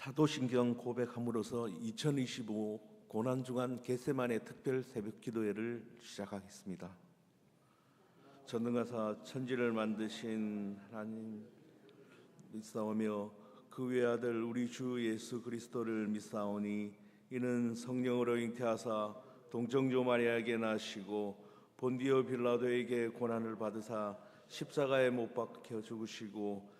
사도신경 고백함으로써 2025 고난 중한 겟세만의 특별 새벽 기도회를 시작하겠습니다. 전능하사 천지를 만드신 하나님 믿사오며 그 외아들 우리 주 예수 그리스도를 믿사오니 이는 성령으로 잉태하사 동정조 마리아에게 나시고 본디오 빌라도에게 고난을 받으사 십자가에 못 박혀 죽으시고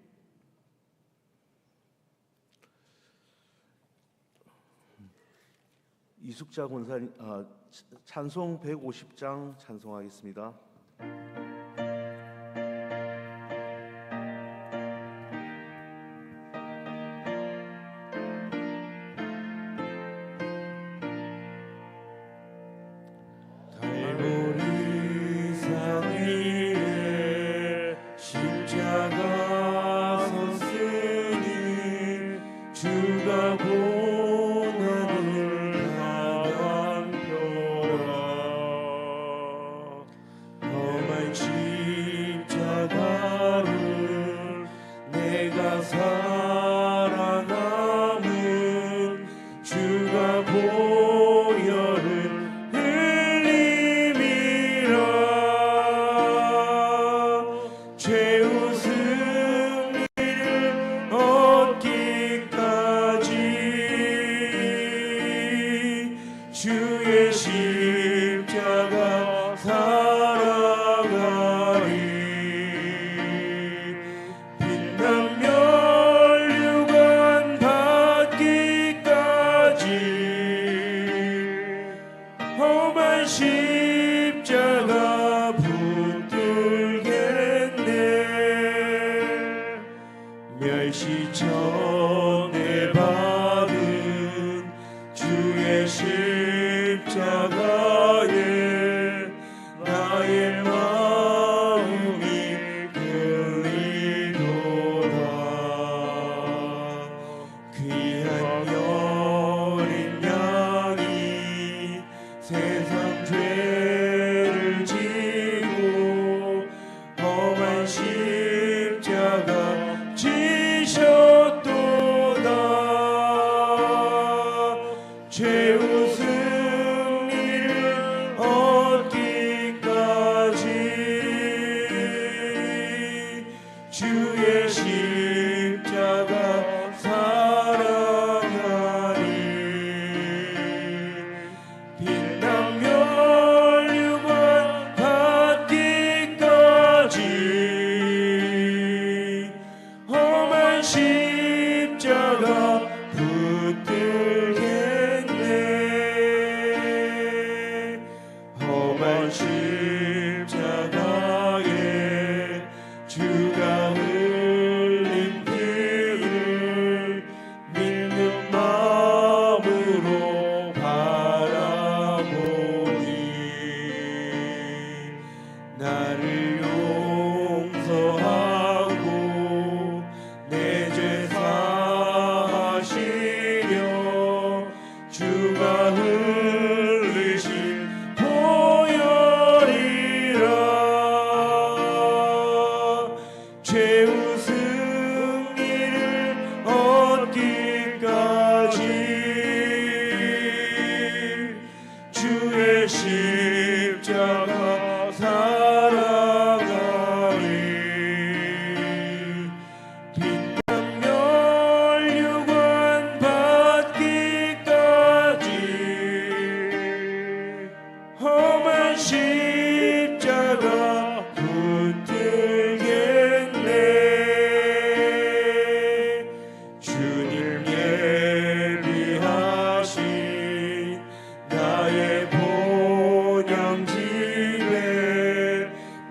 이숙자 권사님 아, 찬송 150장 찬송하겠습니다.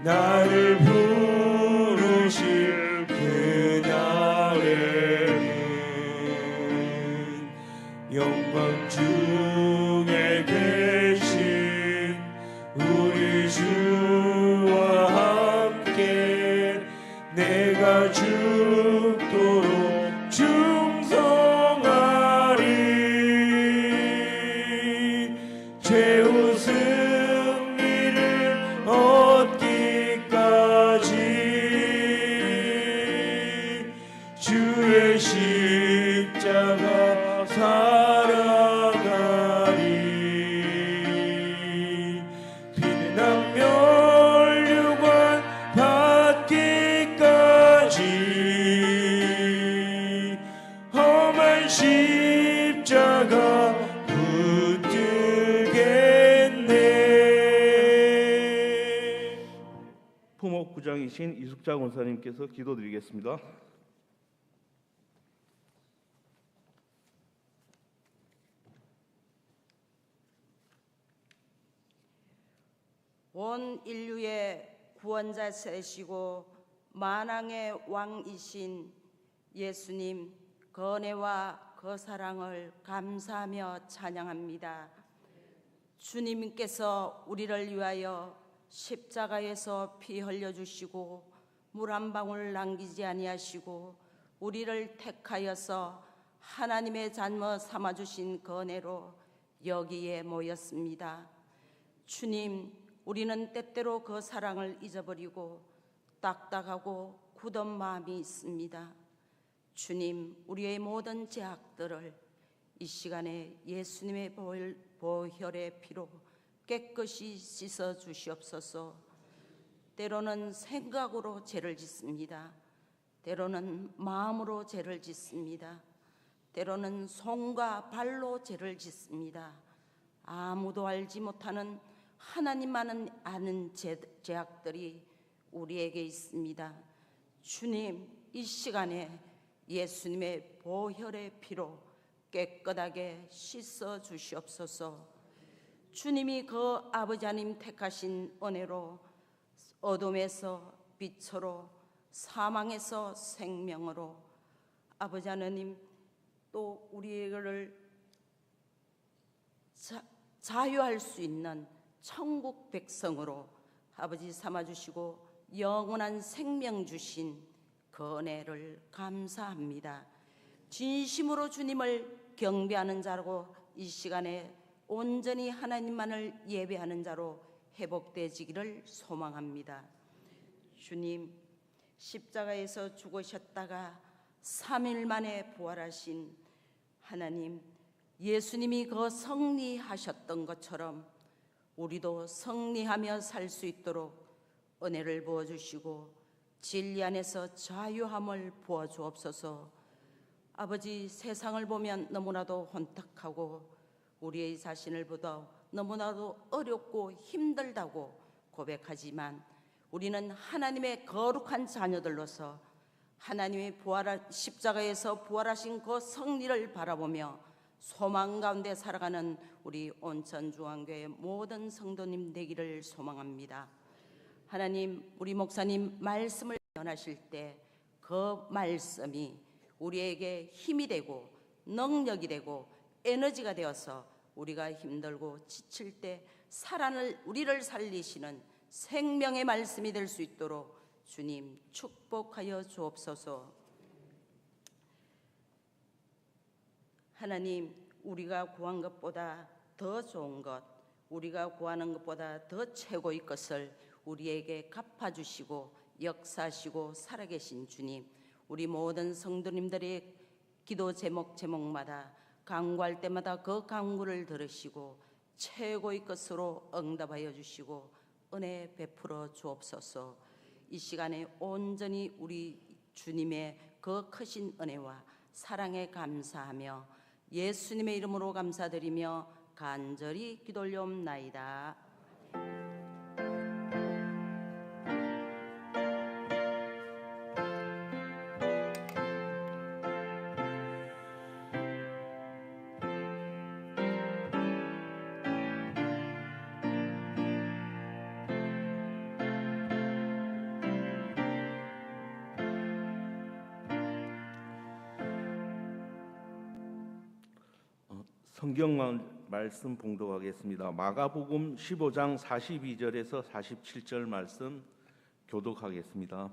나를 부목부장이신 이숙자 권사님께서 기도드리겠습니다. 온 인류의 구원자 세시고 만왕의 왕이신 예수님 건혜와 그 사랑을 감사하며 찬양합니다. 주님께서 우리를 위하여 십자가에서 피 흘려 주시고 물 한 방울 남기지 아니하시고 우리를 택하여서 하나님의 자녀 삼아 주신 건혜로 여기에 모였습니다. 주님, 우리는 때때로 그 사랑을 잊어버리고 딱딱하고 굳은 마음이 있습니다. 주님, 우리의 모든 죄악들을 이 시간에 예수님의 보혈- 보혈의 피로 깨끗이 씻어 주시옵소서. 때로는 생각으로 죄를 짓습니다. 때로는 마음으로 죄를 짓습니다. 때로는 손과 발로 죄를 짓습니다. 아무도 알지 못하는 하나님만은 아는 죄, 죄악들이 우리에게 있습니다. 주님, 이 시간에 예수님의 보혈의 피로 깨끗하게 씻어 주시옵소서. 주님이 그 아버지 하나님 택하신 은혜로 어둠에서 빛으로 사망에서 생명으로 아버지 하나님 또 우리를 자, 자유할 수 있는 천국 백성으로 아버지 삼아 주시고 영원한 생명 주신 그 은혜를 감사합니다. 진심으로 주님을 경배하는 자로 이 시간에 온전히 하나님만을 예배하는 자로 회복되지기를 소망합니다. 주님 십자가에서 죽으셨다가 3일 만에 부활하신 하나님 예수님이 그 승리하셨던 것처럼 우리도 승리하며 살 수 있도록 은혜를 부어 주시고 진리 안에서 자유함을 부어 주옵소서. 아버지 세상을 보면 너무나도 혼탁하고 우리의 자신을 보다 너무나도 어렵고 힘들다고 고백하지만 우리는 하나님의 거룩한 자녀들로서 하나님의 부활 십자가에서 부활하신 그 승리를 바라보며 소망 가운데 살아가는 우리 온천 중앙교회 모든 성도님 되기를 소망합니다. 하나님, 우리 목사님 말씀을 전하실 때 그 말씀이 우리에게 힘이 되고 능력이 되고 에너지가 되어서 우리가 힘들고 지칠 때 살아를 우리를 살리시는 생명의 말씀이 될 수 있도록 주님 축복하여 주옵소서. 하나님, 우리가 구한 것보다 더 좋은 것, 우리가 구하는 것보다 더 최고의 것을 우리에게 갚아주시고 역사하시고 살아계신 주님, 우리 모든 성도님들의 기도 제목 제목마다 강구할 때마다 그 강구를 들으시고 최고의 것으로 응답하여 주시고 은혜 베풀어 주옵소서. 이 시간에 온전히 우리 주님의 그 크신 은혜와 사랑에 감사하며 예수님의 이름으로 감사드리며 간절히 기도 올려옵나이다. 성경 말씀 봉독하겠습니다. 마가복음 15장 42절에서 47절 말씀 교독하겠습니다.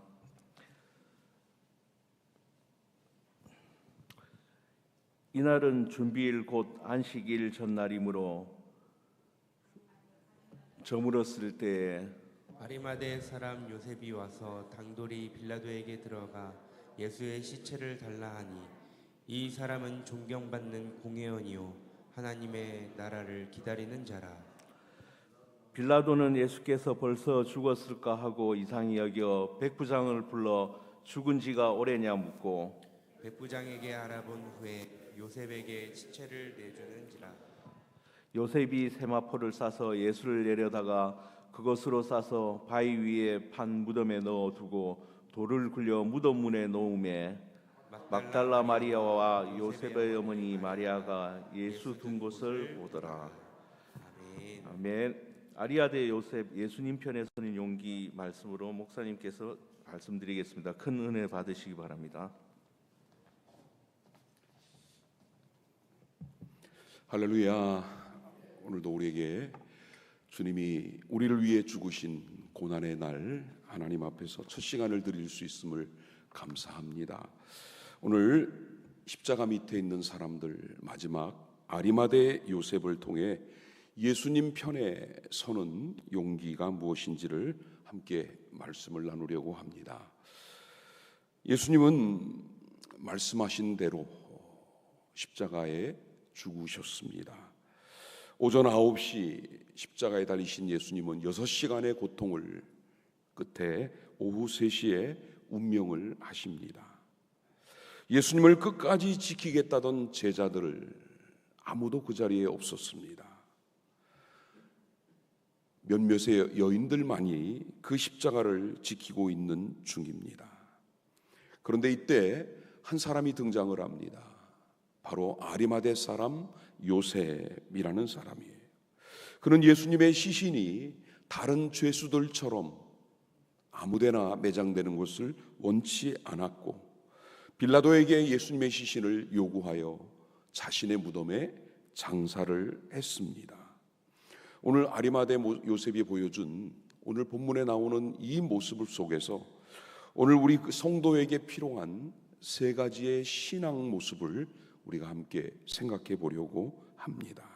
이날은 준비일 곧 안식일 전날이므로 저물었을 때에 아리마대 사람 요셉이 와서 당돌이 빌라도에게 들어가 예수의 시체를 달라 하니 이 사람은 존경받는 공회원이요 하나님의 나라를 기다리는 자라. 빌라도는 예수께서 벌써 죽었을까 하고 이상히 여겨 백부장을 불러 죽은 지가 오래냐 묻고 백부장에게 알아본 후에 요셉에게 시체를 내주는지라. 요셉이 세마포를 싸서 예수를 내려다가 그것으로 싸서 바위 위에 판 무덤에 넣어 두고 돌을 굴려 무덤 문에 놓음에 막달라 마리아와 요셉의 어머니 마리아가 예수 둔 곳을 보더라. 아멘. 아리아대 요셉 예수님 편에 서는 용기 말씀으로 목사님께서 말씀드리겠습니다. 큰 은혜 받으시기 바랍니다. 할렐루야. 오늘도 우리에게 주님이 우리를 위해 죽으신 고난의 날 하나님 앞에서 첫 시간을 드릴 수 있음을 감사합니다. 오늘 십자가 밑에 있는 사람들 마지막 아리마대 요셉을 통해 예수님 편에 서는 용기가 무엇인지를 함께 말씀을 나누려고 합니다. 예수님은 말씀하신 대로 십자가에 죽으셨습니다. 오전 9시 십자가에 달리신 예수님은 6시간의 고통을 끝에 오후 3시에 운명을 하십니다. 예수님을 끝까지 지키겠다던 제자들을 아무도 그 자리에 없었습니다. 몇몇의 여인들만이 그 십자가를 지키고 있는 중입니다. 그런데 이때 한 사람이 등장을 합니다. 바로 아리마대 사람 요셉이라는 사람이에요. 그는 예수님의 시신이 다른 죄수들처럼 아무데나 매장되는 것을 원치 않았고 빌라도에게 예수님의 시신을 요구하여 자신의 무덤에 장사를 했습니다. 오늘 아리마대 요셉이 보여준 오늘 본문에 나오는 이 모습 속에서 오늘 우리 그 성도에게 필요한 세 가지의 신앙 모습을 우리가 함께 생각해 보려고 합니다.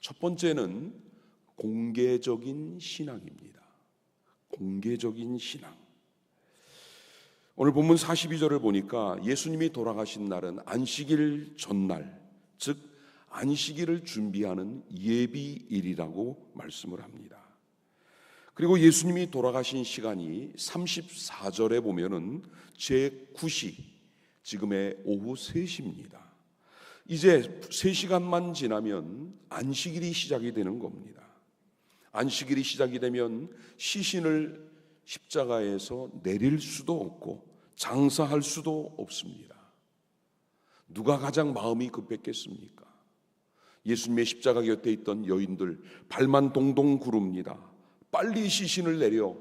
첫 번째는 공개적인 신앙입니다. 공개적인 신앙. 오늘 본문 42절을 보니까 예수님이 돌아가신 날은 안식일 전날, 즉 안식일을 준비하는 예비일이라고 말씀을 합니다. 그리고 예수님이 돌아가신 시간이 34절에 보면은 제9시 지금의 오후 3시입니다. 이제 3시간만 지나면 안식일이 시작이 되는 겁니다. 안식일이 시작이 되면 시신을 십자가에서 내릴 수도 없고 장사할 수도 없습니다. 누가 가장 마음이 급했겠습니까? 예수님의 십자가 곁에 있던 여인들 발만 동동 구릅니다. 빨리 시신을 내려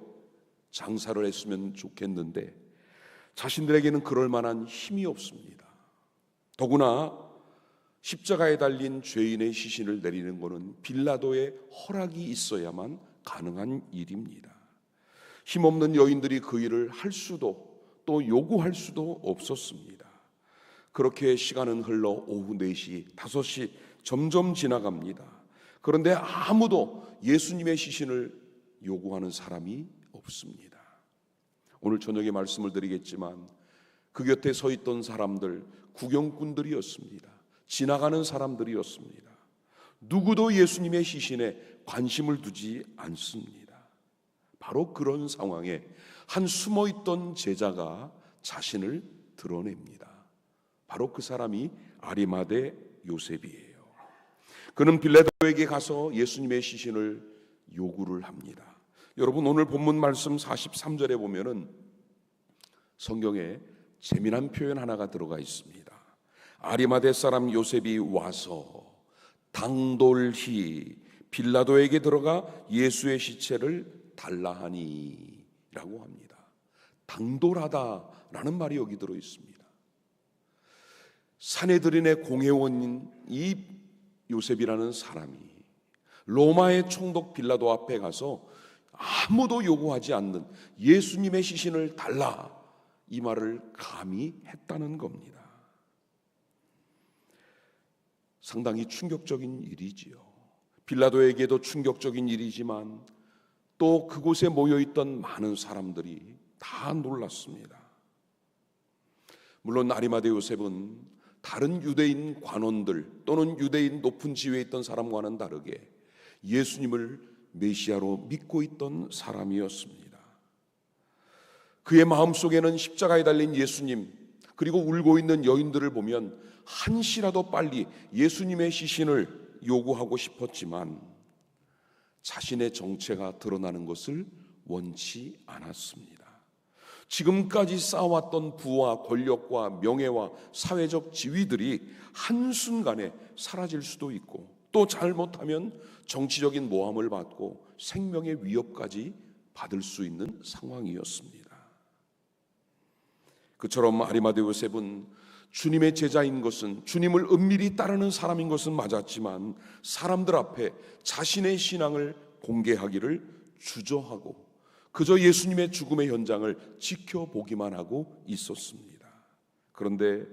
장사를 했으면 좋겠는데 자신들에게는 그럴 만한 힘이 없습니다. 더구나 십자가에 달린 죄인의 시신을 내리는 것은 빌라도의 허락이 있어야만 가능한 일입니다. 힘없는 여인들이 그 일을 할 수도 또 요구할 수도 없었습니다. 그렇게 시간은 흘러 오후 4시, 5시 점점 지나갑니다. 그런데 아무도 예수님의 시신을 요구하는 사람이 없습니다. 오늘 저녁에 말씀을 드리겠지만 그 곁에 서 있던 사람들 구경꾼들이었습니다. 지나가는 사람들이었습니다. 누구도 예수님의 시신에 관심을 두지 않습니다. 바로 그런 상황에 한 숨어 있던 제자가 자신을 드러냅니다. 바로 그 사람이 아리마대 요셉이에요. 그는 빌라도에게 가서 예수님의 시신을 요구를 합니다. 여러분 오늘 본문 말씀 43절에 보면은 성경에 재미난 표현 하나가 들어가 있습니다. 아리마대 사람 요셉이 와서 당돌히 빌라도에게 들어가 예수의 시체를 달라 하니 라고 합니다. 당돌하다라는 말이 여기 들어 있습니다. 사내들인의 공회원인 이 요셉이라는 사람이 로마의 총독 빌라도 앞에 가서 아무도 요구하지 않는 예수님의 시신을 달라 이 말을 감히 했다는 겁니다. 상당히 충격적인 일이지요. 빌라도에게도 충격적인 일이지만 또 그곳에 모여 있던 많은 사람들이 다 놀랐습니다. 물론 아리마대 요셉은 다른 유대인 관원들 또는 유대인 높은 지위에 있던 사람과는 다르게 예수님을 메시아로 믿고 있던 사람이었습니다. 그의 마음 속에는 십자가에 달린 예수님 그리고 울고 있는 여인들을 보면 한시라도 빨리 예수님의 시신을 요구하고 싶었지만 자신의 정체가 드러나는 것을 원치 않았습니다. 지금까지 쌓아왔던 부와 권력과 명예와 사회적 지위들이 한순간에 사라질 수도 있고 또 잘못하면 정치적인 모함을 받고 생명의 위협까지 받을 수 있는 상황이었습니다. 그처럼 아리마데 요셉은 주님의 제자인 것은 주님을 은밀히 따르는 사람인 것은 맞았지만 사람들 앞에 자신의 신앙을 공개하기를 주저하고 그저 예수님의 죽음의 현장을 지켜보기만 하고 있었습니다. 그런데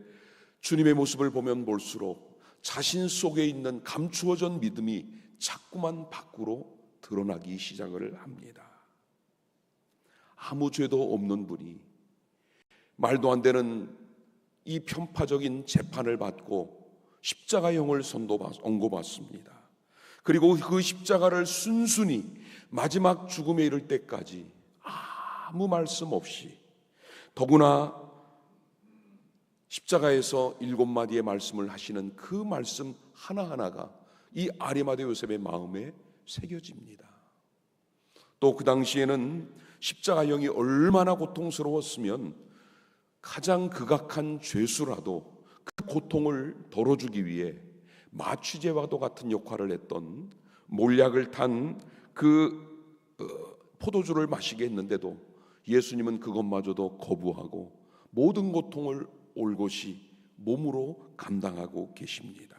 주님의 모습을 보면 볼수록 자신 속에 있는 감추어진 믿음이 자꾸만 밖으로 드러나기 시작을 합니다. 아무 죄도 없는 분이 말도 안 되는 이 편파적인 재판을 받고 십자가형을 선고받습니다. 그리고 그 십자가를 순순히 마지막 죽음에 이를 때까지 아무 말씀 없이 더구나 십자가에서 일곱 마디의 말씀을 하시는 그 말씀 하나하나가 이 아리마대 요셉의 마음에 새겨집니다. 또 그 당시에는 십자가형이 얼마나 고통스러웠으면 가장 극악한 죄수라도 그 고통을 덜어주기 위해 마취제와도 같은 역할을 했던 몰약을 탄그 어, 포도주를 마시게 했는데도 예수님은 그것마저도 거부하고 모든 고통을 올곧이 몸으로 감당하고 계십니다.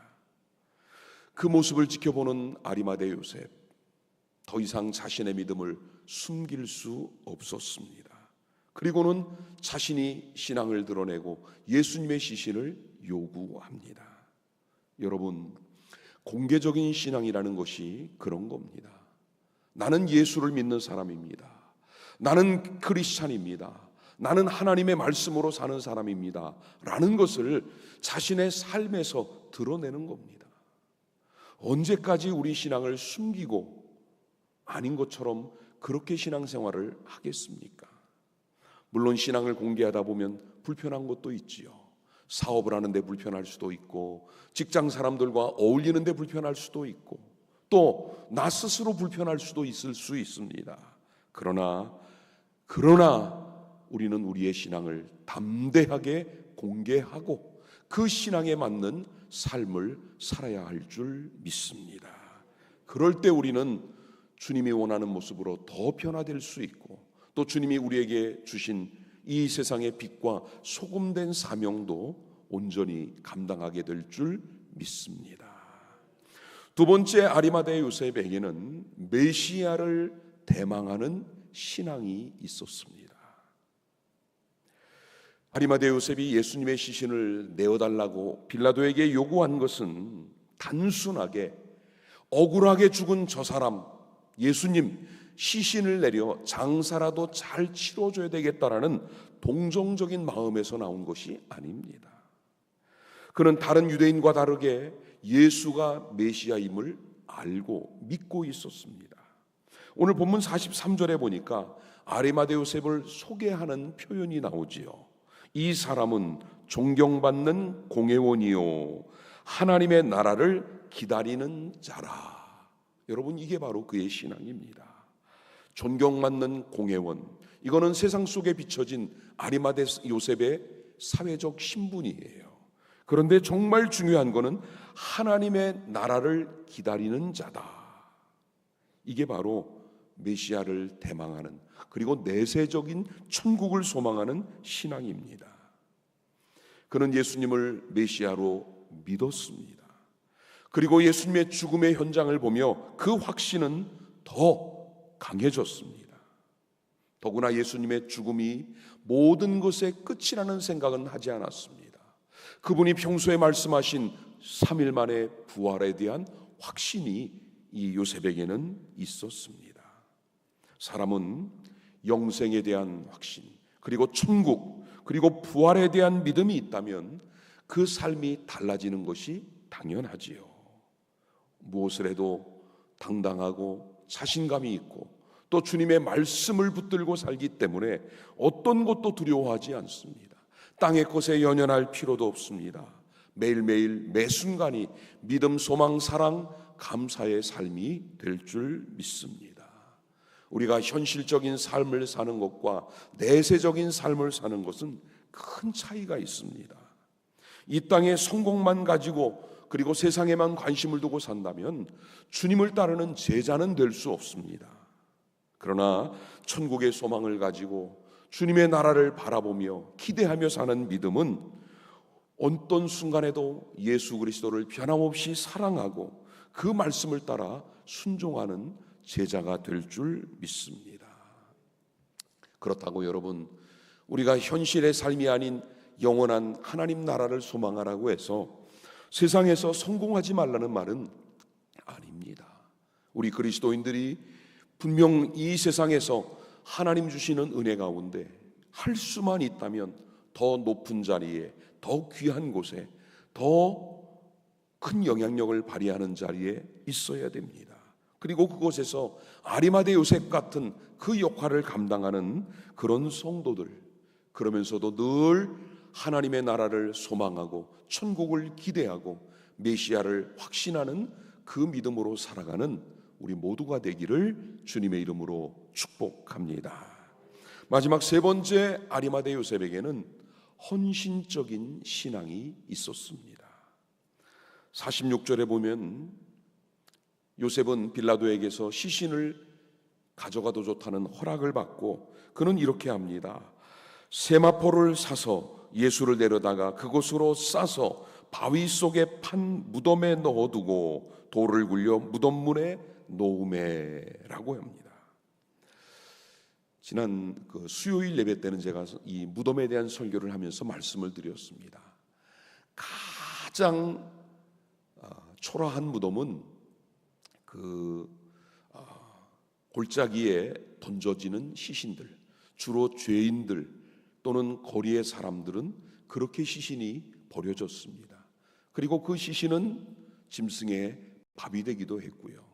그 모습을 지켜보는 아리마대 요셉 더 이상 자신의 믿음을 숨길 수 없었습니다. 그리고는 자신이 신앙을 드러내고 예수님의 시신을 요구합니다. 여러분, 공개적인 신앙이라는 것이 그런 겁니다. 나는 예수를 믿는 사람입니다. 나는 크리스찬입니다. 나는 하나님의 말씀으로 사는 사람입니다. 라는 것을 자신의 삶에서 드러내는 겁니다. 언제까지 우리 신앙을 숨기고 아닌 것처럼 그렇게 신앙생활을 하겠습니까? 물론 신앙을 공개하다 보면 불편한 것도 있지요. 사업을 하는데 불편할 수도 있고, 직장 사람들과 어울리는데 불편할 수도 있고, 또 나 스스로 불편할 수도 있을 수 있습니다. 그러나, 그러나 우리는 우리의 신앙을 담대하게 공개하고 그 신앙에 맞는 삶을 살아야 할 줄 믿습니다. 그럴 때 우리는 주님이 원하는 모습으로 더 변화될 수 있고 또 주님이 우리에게 주신 이 세상의 빛과 소금된 사명도 온전히 감당하게 될 줄 믿습니다. 두 번째 아리마대 요셉에게는 메시아를 대망하는 신앙이 있었습니다. 아리마대 요셉이 예수님의 시신을 내어달라고 빌라도에게 요구한 것은 단순하게 억울하게 죽은 저 사람 예수님 시신을 내려 장사라도 잘 치러줘야 되겠다라는 동정적인 마음에서 나온 것이 아닙니다. 그는 다른 유대인과 다르게 예수가 메시아임을 알고 믿고 있었습니다. 오늘 본문 43절에 보니까 아리마대 요셉을 소개하는 표현이 나오지요. 이 사람은 존경받는 공회원이요 하나님의 나라를 기다리는 자라. 여러분 이게 바로 그의 신앙입니다. 존경받는 공회원. 이거는 세상 속에 비춰진 아리마대 요셉의 사회적 신분이에요. 그런데 정말 중요한 거는 하나님의 나라를 기다리는 자다. 이게 바로 메시아를 대망하는 그리고 내세적인 천국을 소망하는 신앙입니다. 그는 예수님을 메시아로 믿었습니다. 그리고 예수님의 죽음의 현장을 보며 그 확신은 더 강해졌습니다. 더구나 예수님의 죽음이 모든 것의 끝이라는 생각은 하지 않았습니다. 그분이 평소에 말씀하신 3일 만에 부활에 대한 확신이 이 요셉에게는 있었습니다. 사람은 영생에 대한 확신, 그리고 천국, 그리고 부활에 대한 믿음이 있다면 그 삶이 달라지는 것이 당연하지요. 무엇을 해도 당당하고 자신감이 있고 또 주님의 말씀을 붙들고 살기 때문에 어떤 것도 두려워하지 않습니다. 땅의 것에 연연할 필요도 없습니다. 매일매일 매 순간이 믿음, 소망, 사랑, 감사의 삶이 될 줄 믿습니다. 우리가 현실적인 삶을 사는 것과 내세적인 삶을 사는 것은 큰 차이가 있습니다. 이 땅의 성공만 가지고 그리고 세상에만 관심을 두고 산다면 주님을 따르는 제자는 될 수 없습니다. 그러나 천국의 소망을 가지고 주님의 나라를 바라보며 기대하며 사는 믿음은 어떤 순간에도 예수 그리스도를 변함없이 사랑하고 그 말씀을 따라 순종하는 제자가 될 줄 믿습니다. 그렇다고 여러분, 우리가 현실의 삶이 아닌 영원한 하나님 나라를 소망하라고 해서 세상에서 성공하지 말라는 말은 아닙니다. 우리 그리스도인들이 분명 이 세상에서 하나님 주시는 은혜 가운데 할 수만 있다면 더 높은 자리에, 더 귀한 곳에, 더 큰 영향력을 발휘하는 자리에 있어야 됩니다. 그리고 그곳에서 아리마대 요셉 같은 그 역할을 감당하는 그런 성도들, 그러면서도 늘 하나님의 나라를 소망하고 천국을 기대하고 메시아를 확신하는 그 믿음으로 살아가는 우리 모두가 되기를 주님의 이름으로 축복합니다. 마지막 세 번째 아리마대 요셉에게는 헌신적인 신앙이 있었습니다. 46절에 보면 요셉은 빌라도에게서 시신을 가져가도 좋다는 허락을 받고 그는 이렇게 합니다. 세마포를 사서 예수를 내려다가 그곳으로 싸서 바위 속에 판 무덤에 넣어두고 돌을 굴려 무덤 문에 놓음에라고 합니다. 지난 그 수요일 예배 때는 제가 이 무덤에 대한 설교를 하면서 말씀을 드렸습니다. 가장 아, 초라한 무덤은 그 아, 골짜기에 던져지는 시신들, 주로 죄인들 또는 거리의 사람들은 그렇게 시신이 버려졌습니다. 그리고 그 시신은 짐승의 밥이 되기도 했고요.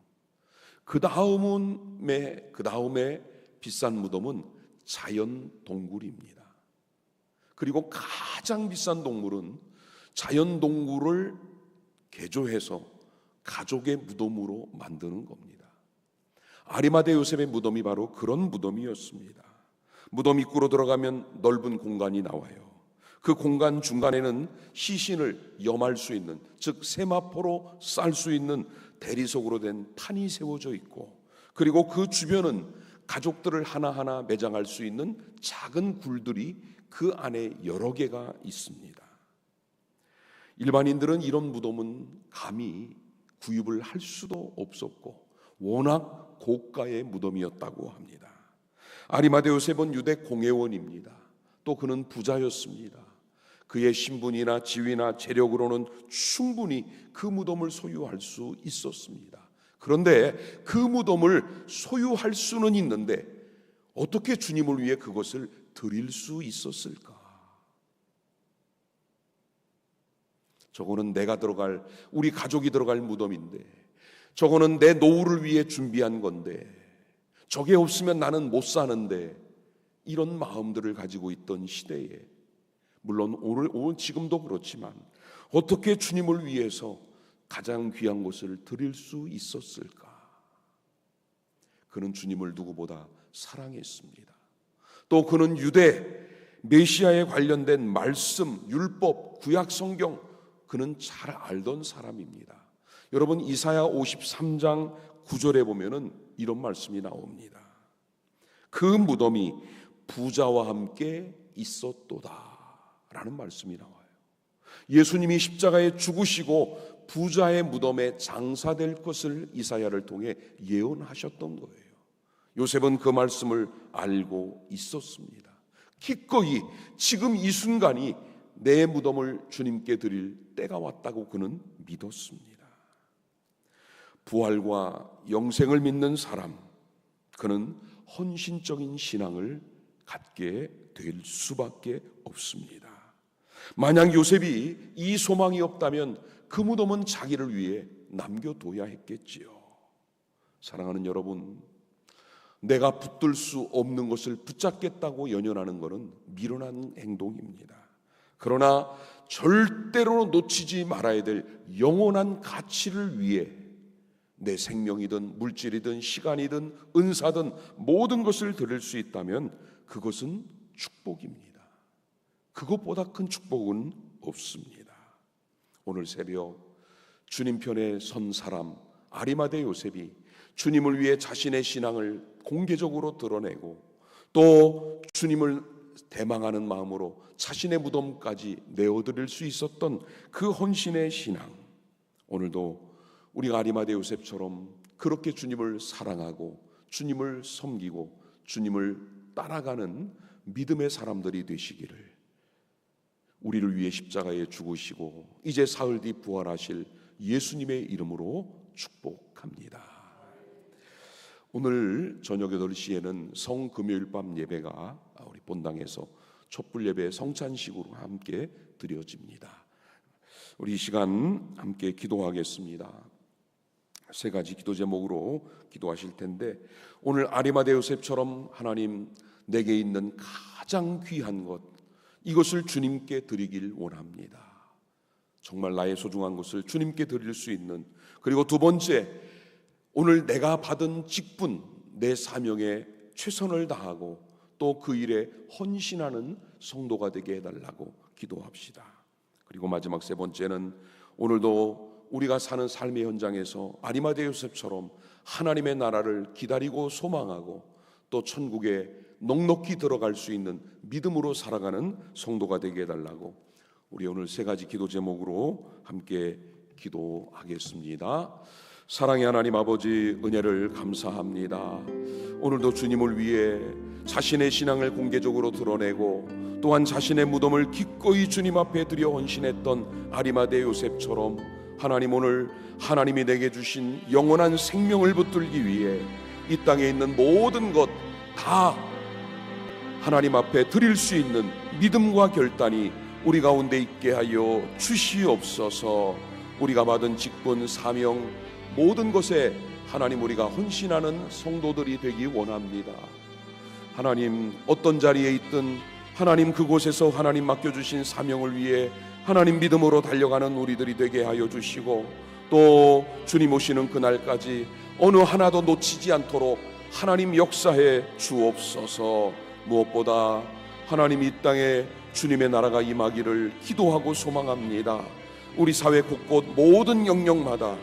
그 다음에 그 다음에 비싼 무덤은 자연 동굴입니다. 그리고 가장 비싼 동물은 자연 동굴을 개조해서 가족의 무덤으로 만드는 겁니다. 아리마대 요셉의 무덤이 바로 그런 무덤이었습니다. 무덤 입구로 들어가면 넓은 공간이 나와요. 그 공간 중간에는 시신을 염할 수 있는 즉 세마포로 쌀 수 있는 대리석으로 된 판이 세워져 있고 그리고 그 주변은 가족들을 하나하나 매장할 수 있는 작은 굴들이 그 안에 여러 개가 있습니다. 일반인들은 이런 무덤은 감히 구입을 할 수도 없었고 워낙 고가의 무덤이었다고 합니다. 아리마데 요셉은 유대 공회원입니다. 또 그는 부자였습니다. 그의 신분이나 지위나 재력으로는 충분히 그 무덤을 소유할 수 있었습니다. 그런데 그 무덤을 소유할 수는 있는데 어떻게 주님을 위해 그것을 드릴 수 있었을까? 저거는 내가 들어갈 우리 가족이 들어갈 무덤인데 저거는 내 노후를 위해 준비한 건데 저게 없으면 나는 못 사는데 이런 마음들을 가지고 있던 시대에 물론 오늘 오늘 지금도 그렇지만 어떻게 주님을 위해서 가장 귀한 것을 드릴 수 있었을까? 그는 주님을 누구보다 사랑했습니다. 또 그는 유대 메시아에 관련된 말씀, 율법, 구약 성경 그는 잘 알던 사람입니다. 여러분 이사야 53장 9절에 보면은 이런 말씀이 나옵니다. 그 무덤이 부자와 함께 있었도다라는 말씀이 나와요. 예수님이 십자가에 죽으시고 부자의 무덤에 장사될 것을 이사야를 통해 예언하셨던 거예요. 요셉은 그 말씀을 알고 있었습니다. 기꺼이 지금 이 순간이 내 무덤을 주님께 드릴 때가 왔다고 그는 믿었습니다. 부활과 영생을 믿는 사람, 그는 헌신적인 신앙을 갖게 될 수밖에 없습니다. 만약 요셉이 이 소망이 없다면 그 무덤은 자기를 위해 남겨둬야 했겠지요. 사랑하는 여러분, 내가 붙들 수 없는 것을 붙잡겠다고 연연하는 것은 미련한 행동입니다. 그러나 절대로 놓치지 말아야 될 영원한 가치를 위해 내 생명이든 물질이든 시간이든 은사든 모든 것을 드릴 수 있다면 그것은 축복입니다. 그것보다 큰 축복은 없습니다. 오늘 새벽 주님 편에 선 사람 아리마대 요셉이 주님을 위해 자신의 신앙을 공개적으로 드러내고 또 주님을 대망하는 마음으로 자신의 무덤까지 내어드릴 수 있었던 그 헌신의 신앙 오늘도 우리가 아리마대 요셉처럼 그렇게 주님을 사랑하고 주님을 섬기고 주님을 따라가는 믿음의 사람들이 되시기를 우리를 위해 십자가에 죽으시고 이제 사흘 뒤 부활하실 예수님의 이름으로 축복합니다. 오늘 저녁 8시에는 성금요일 밤 예배가 우리 본당에서 촛불 예배 성찬식으로 함께 드려집니다. 우리 이 시간 함께 기도하겠습니다. 세 가지 기도 제목으로 기도하실 텐데 오늘 아리마대 요셉처럼 하나님 내게 있는 가장 귀한 것 이것을 주님께 드리길 원합니다. 정말 나의 소중한 것을 주님께 드릴 수 있는 그리고 두 번째 오늘 내가 받은 직분 내 사명에 최선을 다하고 또 그 일에 헌신하는 성도가 되게 해달라고 기도합시다. 그리고 마지막 세 번째는 오늘도 우리가 사는 삶의 현장에서 아리마대 요셉처럼 하나님의 나라를 기다리고 소망하고 또 천국에 넉넉히 들어갈 수 있는 믿음으로 살아가는 성도가 되게 해달라고 우리 오늘 세 가지 기도 제목으로 함께 기도하겠습니다. 사랑의 하나님 아버지 은혜를 감사합니다. 오늘도 주님을 위해 자신의 신앙을 공개적으로 드러내고 또한 자신의 무덤을 기꺼이 주님 앞에 들여 헌신했던 아리마대 요셉처럼 하나님 오늘 하나님이 내게 주신 영원한 생명을 붙들기 위해 이 땅에 있는 모든 것 다 하나님 앞에 드릴 수 있는 믿음과 결단이 우리 가운데 있게 하여 주시옵소서. 우리가 받은 직분 사명 모든 것에 하나님 우리가 헌신하는 성도들이 되기 원합니다. 하나님 어떤 자리에 있든 하나님 그곳에서 하나님 맡겨주신 사명을 위해 하나님 믿음으로 달려가는 우리들이 되게 하여 주시고 또 주님 오시는 그날까지 어느 하나도 놓치지 않도록 하나님 역사해 주옵소서 무엇보다 하나님 이 땅에 주님의 나라가 임하기를 기도하고 소망합니다. 우리 사회 곳곳 모든 영역마다